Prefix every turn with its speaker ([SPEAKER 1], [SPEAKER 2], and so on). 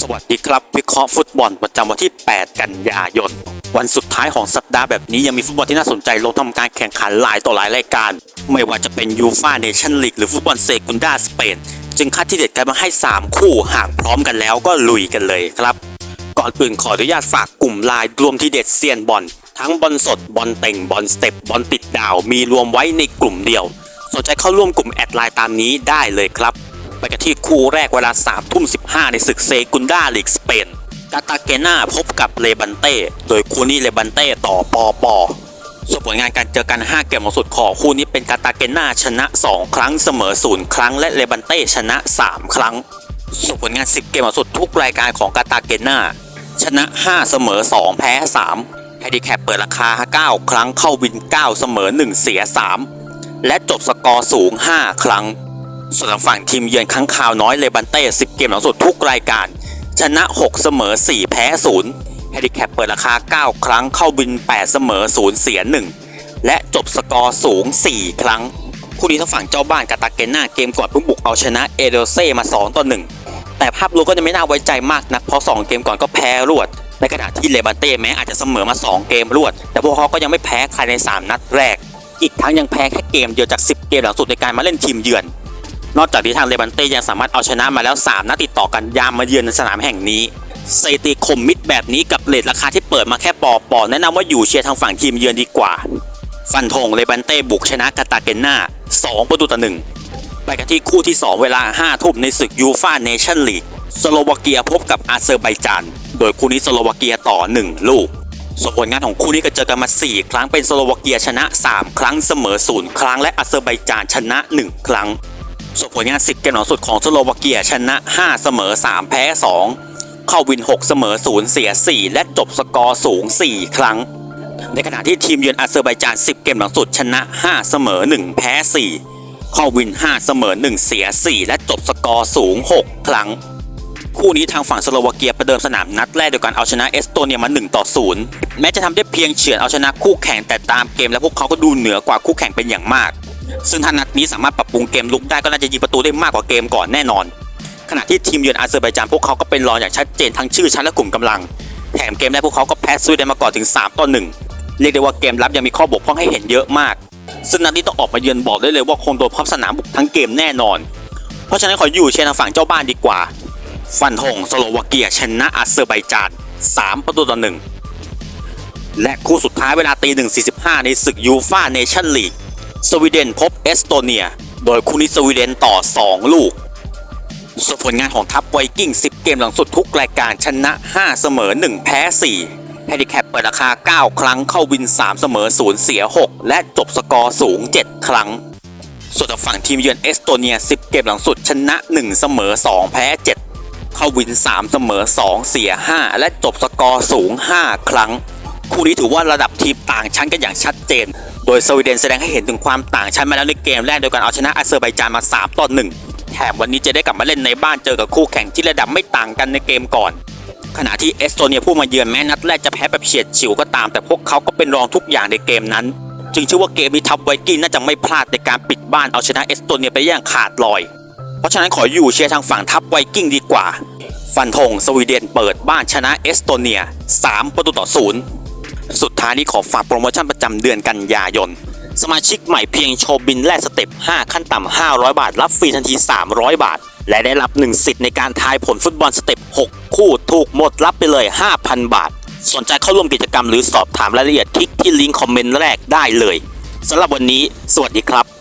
[SPEAKER 1] สวัสดีครับ วิเคราะห์ฟุตบอลประจำวันที่ 8 กันยายน วันสุดท้ายของสัปดาห์แบบนี้ยังมีฟุตบอลที่น่าสนใจลงทำการแข่งขันหลายต่อหลายรายการ ไม่ว่าจะเป็นยูฟาเนชั่นลีกหรือฟุตบอลเซกุนดาสเปนจึงคัดที่เด็ดกันมาให้ 3 คู่หากพร้อมกันแล้วก็ลุยกันเลยครับ ก่อนอื่นขออนุญาตฝากกลุ่มไลน์รวมที่เด็ดเซียนบอลทั้งบอลสดบอลเต่งบอลสเต็ปบอลติดดาวมีรวมไว้ในกลุ่มเดียว สนใจเข้าร่วมกลุ่มแอดไลน์ตามนี้ได้เลยครับ ไปกันที่คู่แรกเวลา3ทุ่ม 15 ในศึกเซกุนดาลีกสเปนกาตาเกนาพบกับเลบันเต้ โดยคู่นี้เลบันเต้ต่อปอปอส่วนผลงานการเจอกัน 5 เกมหลังสุดขอคู่นี้เป็นกาตาเกนาชนะ 2 ครั้งเสมอ 0 ครั้ง และเลบันเต้ชนะ 3 ครั้งส่วนผลงาน 10 เกมหลังสุดทุกรายการของกาตาเกนาชนะ 5 เสมอ 2 แพ้3แฮดิแคปเปิดราคา 9 ครั้งเข้าวิน 9 เสมอ 1 เสีย 3 และจบสกอร์สูง 5 ครั้ง ส่วนทางฝั่งทีมเยือนค้างคาวน้อยเลบันเต้10 เกมหลังสุดทุกรายการ ชนะ 6 เสมอ 4 แพ้0แฮดิแคปเปิดราคา 9 ครั้งเข้าวิน 8 เสมอ 0 เสีย 1 และจบสกอร์สูง 4 ครั้ง คู่นี้ทางฝั่งเจ้าบ้านกาตาเกน่าเกมก่อนเพิ่งบุกเอาชนะเอเดเซ่มา 2 ต่อ 1 แต่ภาพรวมก็จะไม่น่าไว้ใจมากนักเพราะ 2 เกมก่อนก็แพ้รวด ในขณะที่เลบันเต้แม้อาจจะเสมอมา 2 เกมรวด แต่พวกเขาก็ยังไม่แพ้ใครใน 3 นัดแรก อีกทั้งยังแพ้แค่เกมเดียวจาก 10 เกมหลังสุดในการมาเล่นทีมเยือน นอกจากที่ทางเลบันเต้ยังสามารถเอาชนะมาแล้ว 3 นัดติดต่อกันยามมาเยือนในสนามแห่งนี้สถิติคมมิดแบบนี้กับเลทราคาที่เปิดมาแค่ปอปอแนะนำว่าอยู่เชียร์ทางฝั่งทีมเยือนดีกว่า ฟันธงเลบันเต้บุกชนะกาตาเกน่า2ประตูต่อหนึ่งไปกันที่คู่ที่ 2 เวลา 5 ทุ่มในศึกยูฟาเนชั่นลีกสโลวาเกียพบกับอาเซอร์ไบจาน โดยคู่นี้สโลวาเกียต่อ 1 ลูกส่วนผลงานของคู่นี้ก็เจอกันมา 4 ครั้งเป็นสโลวาเกียชนะ 3 ครั้งเสมอ 0 ครั้งและอาเซอร์ไบจานชนะ 1 ครั้ง ส่วนผลงาน10เกมหลังสุดของสโลวาเกียชนะ 5 เสมอ 3 แพ้ 2 เข้าวิน 6 เสมอ 0 เสีย 4 และจบสกอร์สูง 4 ครั้ง ในขณะที่ทีมเยือนอาเซอร์ไบจาน 10 เกมหลังสุดชนะ 5 เสมอ 1 แพ้ 4 เข้าวิน 5 เสมอ 1 เสีย 4 และจบสกอร์สูง 6 ครั้ง คู่นี้ทางฝั่งสโลวาเกียประเดิมสนามนัดแรกโดยการเอาชนะเอสโตเนียมา1ต่อ0แม้จะทำได้เพียงเฉือนเอาชนะคู่แข่งแต่ตามเกม และพวกเขาก็ดูเหนือกว่าคู่แข่งเป็นอย่างมาก ซึ่งถ้านัดนี้สามารถปรับปรุงเกมลุกได้ก็น่าจะยิงประตูได้มากกว่าเกมก่อนแน่นอน ขณะที่ทีมเยือนอาเซอร์ไบจานพวกเขาก็เป็นรองอย่างชัดเจนทั้งชื่อชั้นและกลุ่มกำลัง แถมเกมแรกพวกเขาก็แพ้สวีเดนมาก่อนถึง3ต่อ1เรียกได้ว่าเกมรับยังมีข้อบกพร่องให้เห็นเยอะมาก ซึ่งนัดนี้ต้องออกมาเยือนบอกได้เลยว่าคงโดนพับสนามบุกทั้งเกมแน่นอน เพราะฉะนั้นขออยู่เชียร์ทางฝั่งเจ้าบ้านดีกว่า ฟันธงสโลวาเกียชนะอาเซอร์ไบจาน 3 ประตูต่อ1และคู่สุดท้ายเวลาตี1.45 ในศึกยูฟาเนชั่นลีก สวีเดนพบเอสโตเนีย โดยคู่นี้สวีเดนต่อ 2 ลูก ส่วนผลงานของทัพไวกิ้ง 10 เกมหลังสุดทุกรายการชนะ 5 เสมอ 1 แพ้ 4 แฮดิแคปเปิดราคา 9 ครั้งเข้าวิน 3 เสมอ 0 เสีย 6 และจบสกอร์สูง 7 ครั้ง ส่วนฝั่งทีมเยือนเอสโตเนีย 10 เกมหลังสุดชนะ 1 เสมอ 2 แพ้ 7 เข้าวิน 3 เสมอ 2 เสีย 5 และจบสกอร์สูง 5 ครั้ง คู่นี้ถือว่าระดับทีมต่างชั้นกันอย่างชัดเจน ดยสวีเดนแสดงให้เห็นถึงความต่างชั้นมาแล้วในเกมแรกโดยการเอาชนะอาเซอร์ไบจานมา 3 ต่อ 1 แถมวันนี้จะได้กลับมาเล่นในบ้านเจอกับคู่แข่งที่ระดับไม่ต่างกันในเกมก่อน ขณะที่เอสโตเนียผู้มาเยือนแม้นัดแรกจะแพ้แบบเฉียดฉิวก็ตาม แต่พวกเขาก็เป็นรองทุกอย่างในเกมนั้น จึงเชื่อว่าเกมนี้ทัพไวกิ้งน่าจะไม่พลาดในการปิดบ้านเอาชนะเอสโตเนียไปอย่างขาดลอย เพราะฉะนั้นขออยู่เชียร์ทางฝั่งทัพไวกิ้งดีกว่า ฟันธงสวีเดนเปิดบ้านชนะเอสโตเนีย 3 ประตูต่อศูนย์ สุดท้ายนี้ขอฝากโปรโมชั่นประจำเดือนกันยายน สมาชิกใหม่เพียงโชว์บินแลกสเต็ป 5 ขั้นต่ำ 500 บาท รับฟรีทันที 300 บาท และได้รับ 1 สิทธิ์ในการทายผลฟุตบอลสเต็ป 6 คู่ถูกหมดรับไปเลย 5,000 บาท สนใจเข้าร่วมกิจกรรมหรือสอบถามรายละเอียดคลิกที่ลิงก์คอมเมนต์แรกได้เลยสำหรับวันนี้ สวัสดีครับ